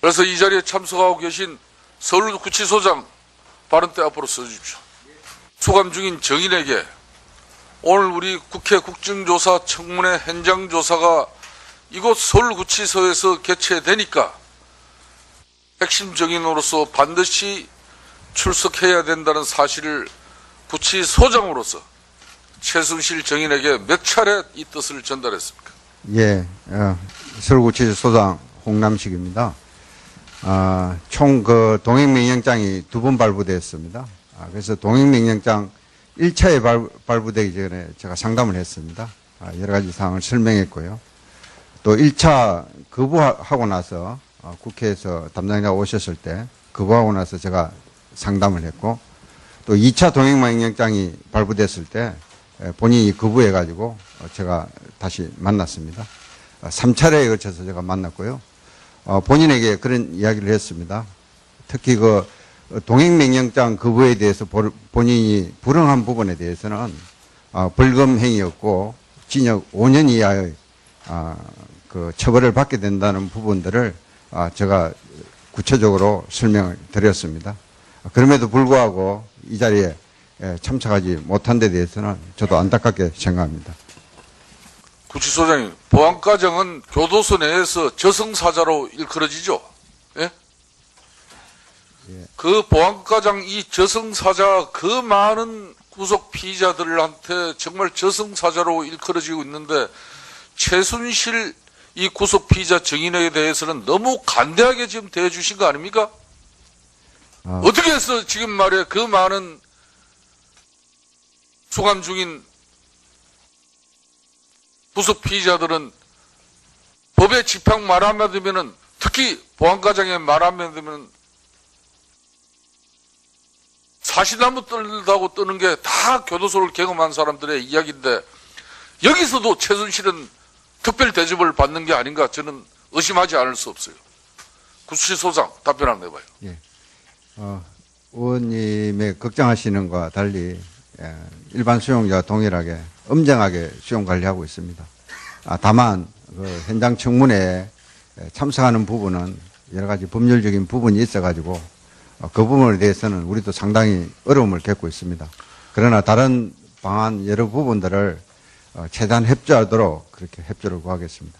그래서 이 자리에 참석하고 계신 서울구치소장 발언 때 앞으로 써주십시오. 수감 중인 정인에게 오늘 우리 국회 국정조사 청문회 현장조사가 이곳 서울구치소에서 개최되니까 핵심 정인으로서 반드시 출석해야 된다는 사실을 구치소장으로서 최순실 정인에게 몇 차례 이 뜻을 전달했습니까? 예, 어, 서울구치소장 홍남식입니다. 아, 총그 동행명령장이 두 번 발부됐습니다. 아, 그래서 동행명령장 1차에 발, 발부되기 전에 제가 상담을 했습니다. 아, 여러 가지 사항을 설명했고요. 또 1차 거부하고 나서 어, 국회에서 담당자가 오셨을 때 거부하고 나서 제가 상담을 했고 또 2차 동행명령장이 발부됐을 때 에, 본인이 거부해가지고 어, 제가 다시 만났습니다. 3차례에 걸쳐서 제가 만났고요. 어, 본인에게 그런 이야기를 했습니다. 특히 그 동행명령장 거부에 대해서 보- 본인이 불응한 부분에 대해서는 어, 벌금 행위였고 징역 5년 이하의 아, 그 처벌을 받게 된다는 부분들을 아, 제가 구체적으로 설명을 드렸습니다. 그럼에도 불구하고 이 자리에 예, 참석하지 못한 데 대해서는 저도 안타깝게 생각합니다. 구치소장님, 보안과정은 교도소 내에서 저승사자로 일컬어지죠? 예? 그 보안과장 이 저승사자 그 많은 구속 피의자들한테 정말 저승사자로 일컬어지고 있는데 최순실 이 구속 피의자 정인에 대해서는 너무 간대하게 지금 대해주신 거 아닙니까? 아. 어떻게 해서 지금 말이야 그 많은 수감 중인 구속 피의자들은 법에 집행 말하면 되면은 특히 보안과장에 말하면 되면 사시나무 떨다고 뜨는 게 다 교도소를 경험한 사람들의 이야기인데 여기서도 최순실은 특별 대접을 받는 게 아닌가 저는 의심하지 않을 수 없어요. 구치소장 답변 한번 해봐요. 어, 의원님의 걱정하시는 것과 달리 예, 일반 수용자와 동일하게 엄정하게 수용 관리하고 있습니다. 아, 다만 그 현장 청문회에 참석하는 부분은 여러 가지 법률적인 부분이 있어가지고 어, 그 부분에 대해서는 우리도 상당히 어려움을 겪고 있습니다. 그러나 다른 방안 여러 부분들을 어, 최대한 협조하도록 그렇게 협조를 구하겠습니다.